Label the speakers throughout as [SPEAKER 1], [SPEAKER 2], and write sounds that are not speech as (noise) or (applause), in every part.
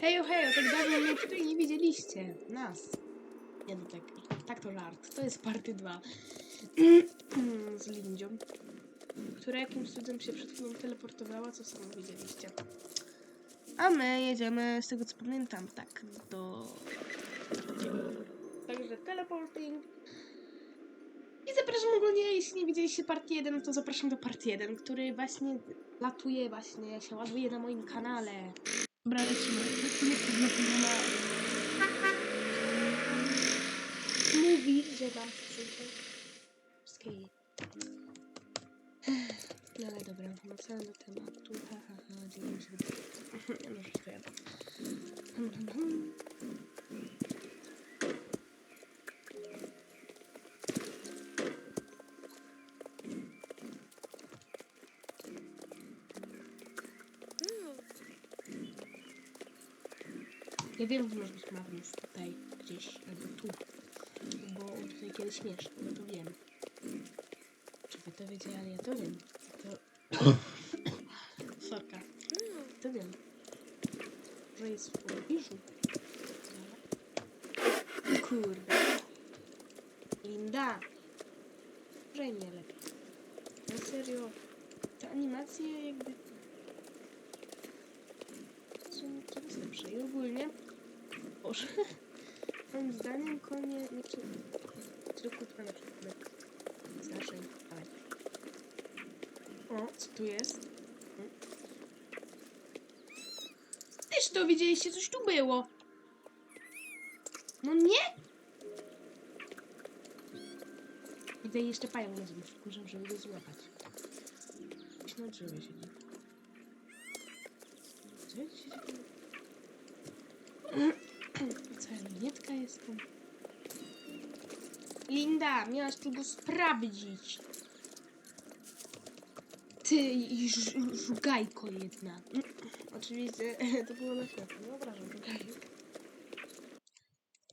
[SPEAKER 1] Hejo, hejo, tak dawno mnie tutaj nie widzieliście. Nas. Nie no tak, tak to żart. To jest party 2. Z Lindzią. Która jakimś cudem się przed chwilą teleportowała, co samo widzieliście. A my jedziemy, z tego co pamiętam, tak, do... Także teleporting. I zapraszam ogólnie, jeśli nie widzieliście part 1, to zapraszam do part 1, który właśnie latuje, właśnie się ładuje na moim kanale. Dobra, lecimy. Lecimy z nowym na... Mówi, że wam wszystko. Wszystkie. No ale dobra, wracając do tematu. Ha, ha, ha, dziękuję się. Nie no, że to ja. Że może być Magnus tutaj, gdzieś, albo tu. Bo tutaj kiedyś mieszkał, no to wiem. Czy wy to wiecie, ale ja to wiem. To... Sorka. To wiem. Że jest w pobliżu. Kurde. Linda. Że nie lepiej. Na serio. Te animacje jakby są coraz lepsze. I ogólnie, Boże, moim zdaniem konie, znaczy, trykutwa na przykład. O, co tu jest? Hmm. Też to widzieliście, coś tu było. No nie! Widzę jeszcze pają na ziemi, wkurzam, żeby go złapać. Gdzieś na drzewie siedzi. Co dzisiaj nietka jestem? Linda, miałaś tylko sprawdzić. Ty i żugajko jedna. Oczywiście (laughs) to było na światło. No wyobrażam, żugajko.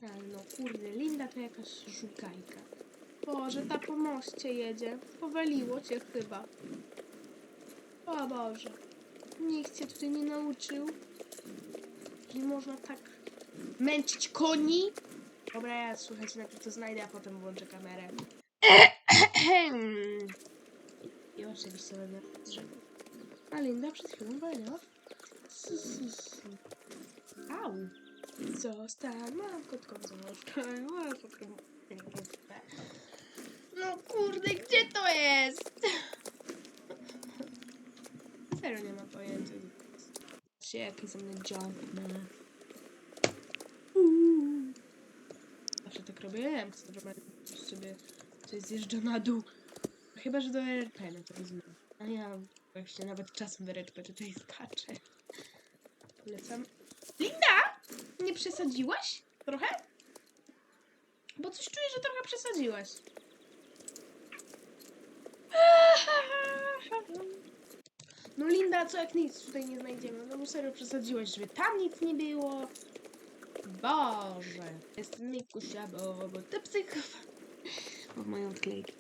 [SPEAKER 1] Ale no kurde, Linda to jakaś żugajka. Boże, ta po moście jedzie. Powaliło cię chyba. O Boże. Nikt cię tutaj nie nauczył. Nie można tak męczyć koni. Dobra, ja słuchajcie, najpierw to znajdę, a potem włączę kamerę. (clears throat) I oczywiście będę drzewo. A Linda przed chwilą walnęła. Au. Zostań, mam kotką zostań, mam kotką. No kurde, gdzie to jest? Serio nie mam pojęcia. Patrzcie, jaki ze mnie jumpman. To sobie coś zjeżdża na dół. Chyba, że do RP, no to rozumiem. A ja właśnie nawet czasem do RP tutaj skaczę. Polecam. Linda! Nie przesadziłaś? Trochę? Bo coś czuję, że trochę przesadziłaś. No Linda, co jak nic tutaj nie znajdziemy? No bo serio przesadziłaś, żeby tam nic nie było. Boże. Jestem Mikusia, bo, bo to psychowa. O, moją odklejki.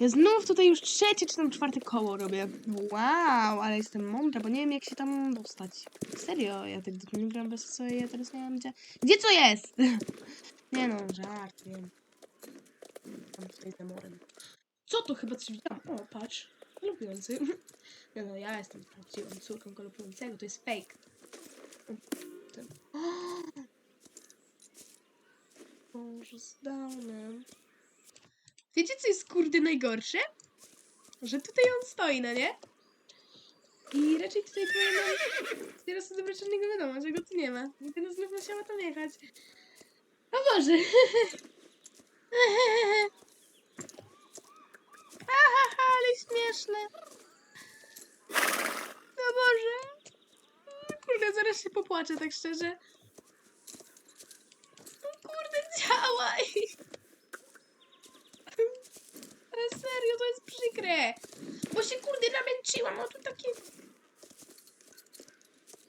[SPEAKER 1] Ja znów tutaj już trzecie czy tam czwarte koło robię. Wow, ale jestem mądra, bo nie wiem jak się tam dostać. Serio, ja tak dawno nie bez co ja teraz nie wiem gdzie... Gdzie co jest? (laughs) Nie no, żart, wiem. Tutaj za morem. Co to chyba coś widziałam? O, patrz. Lubiący. (laughs) Nie no, ja jestem prawdziwą córką galopującego, to jest fake. Ten. (gasps) Boże, z. Wiecie, co jest kurde najgorsze? Że tutaj on stoi, no nie? I raczej tutaj powinien teraz do żadnego wiadomo, go tu nie ma. I teraz znów musiała tam jechać. O Boże! (laughs) Haha, ale śmieszne. No Boże. Kurde, zaraz się popłaczę, tak szczerze. No działaj. Ale serio, to jest przykre. Bo się kurde namęczyłam, o tu takie...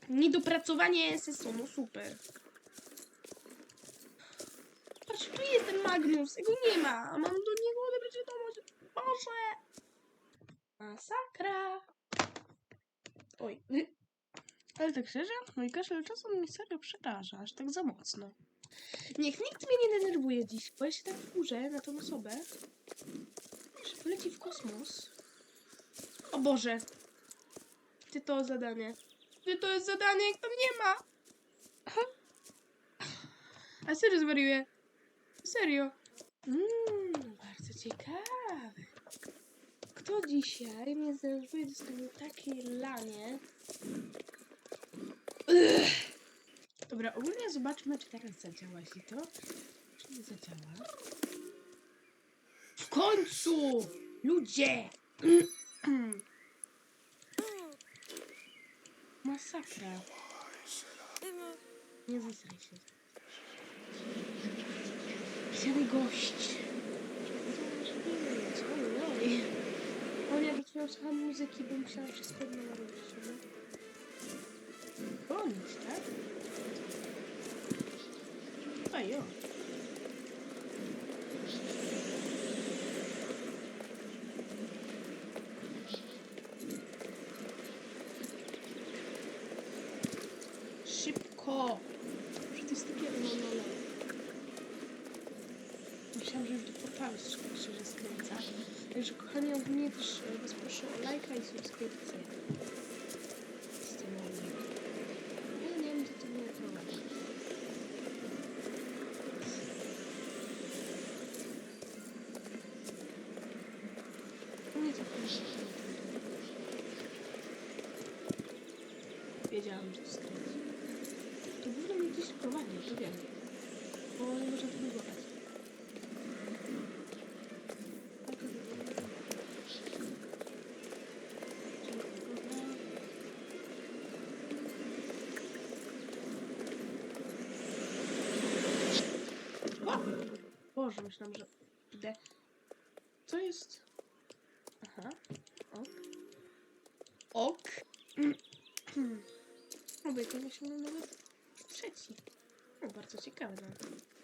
[SPEAKER 1] Niedopracowanie no super. Patrz, tu jest ten Magnus, jego nie ma, a mam do niego odebrać wiadomość. Boże! Masakra! Oj. Ale tak szczerze, mój kaszel czasem mnie serio przeraża, aż tak za mocno. Niech nikt mnie nie denerwuje dziś, bo ja się tak wkurzę na tą osobę, że poleci w kosmos. O Boże! Ty to zadanie. Ty to jest zadanie, jak tam nie ma! A serio zwariuję. Serio. Mmm, bardzo ciekawe. Kto dzisiaj mnie zdenerwuje, dostanie takie lanie. Ugh. Dobra, ogólnie zobaczmy, czy teraz zadziała się to. Czy nie zadziała? W końcu! Ludzie! (clears throat) Masakra. Nie zasraj się. Wzięli gość. Ojej. O nie, przed chwilą słucham muzyki, że spodnie na robić. Koniec, tak? A jo. Szybko! To jest takie... No, no, no. Myślałam, że już portalu się że skręca. Także kochani, ogólnie też e, was proszę o lajka i subskrypcję. Z tym ogólnie. Ja nie wiem, gdzie to mnie prowadzi. Nie to proszę. To. To mnie gdzieś prowadzi, to wiem. Bo nie można tego wybrać. O! Boże, myślałam, że... Kurde. Co jest? Aha. Ok. Ok. Myślałem nawet trzeci. No, bardzo ciekawe.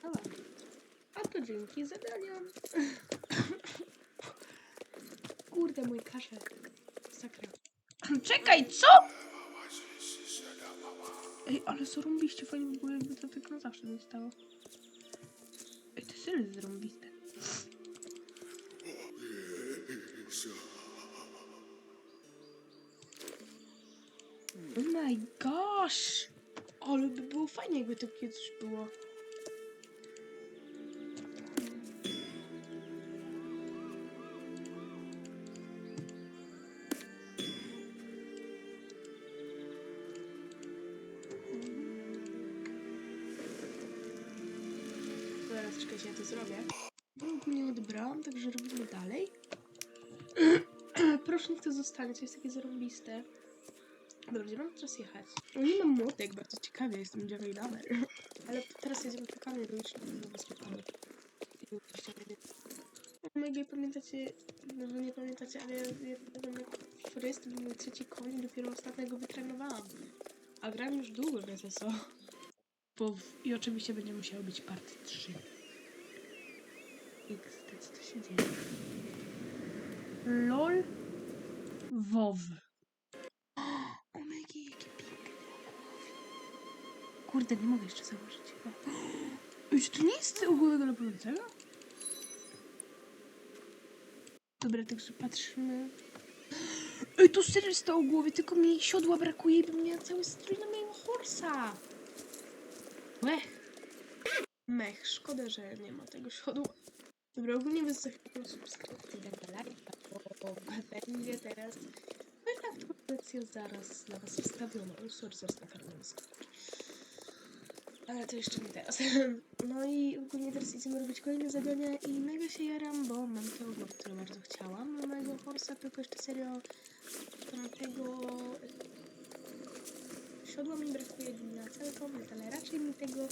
[SPEAKER 1] No ładnie. A to dzięki zadaniom. (coughs) Kurde, mój kaszel. Sakra. Czekaj, co? Ej, ale zarąbiście fajnie by było, jakby to tak na zawsze zostało. Ej, to jest zarąbiste. Oh my gosh! Ale by było fajnie, jakby to kiedyś było. Ja to zrobię. Odebrałam, także robimy dalej. (clears throat) Proszę, niech to zostanie, to jest takie zarąbiste. Dobra, gdzie mam teraz jechać? No nie mam młotek, bardzo ciekawie, jestem Jerry Dahmer. Ale teraz jedziemy po kamień, bo już nie zabezpieczamy. Maybe pamiętacie, no wy nie pamiętacie, ale ja ja byłem jak Forest, był mój trzeci koń, dopiero ostatniego wytrenowałam. A gram już długo w SSO. Bo w... I oczywiście będzie musiało być part 3. X, co to się dzieje? LOL WoW. Kurde, nie mogę jeszcze założyć chyba. Czy to nie jest ogólnego napływającego? Dobra, także patrzymy. Ej, jest to o głowie, tylko mi siodła brakuje i bym miała cały strój na mojego horsa. Mech. Mech, szkoda, że nie ma tego siodła. Dobra, ogólnie wysłuchajcie subskrypcji, dajcie lajka, bo będzie teraz Fajna aktualizacja zaraz dla was wstawiona. Sorry, zaraz na karnowsku. Ale to jeszcze nie teraz. (laughs) No i ogólnie teraz idziemy robić kolejne zadania i mega się jaram, bo mam to, które bardzo chciałam. Mam mojego Forsa, tylko jeszcze serio tamtego siodła mi brakuje na cały komplet, ale raczej mi tego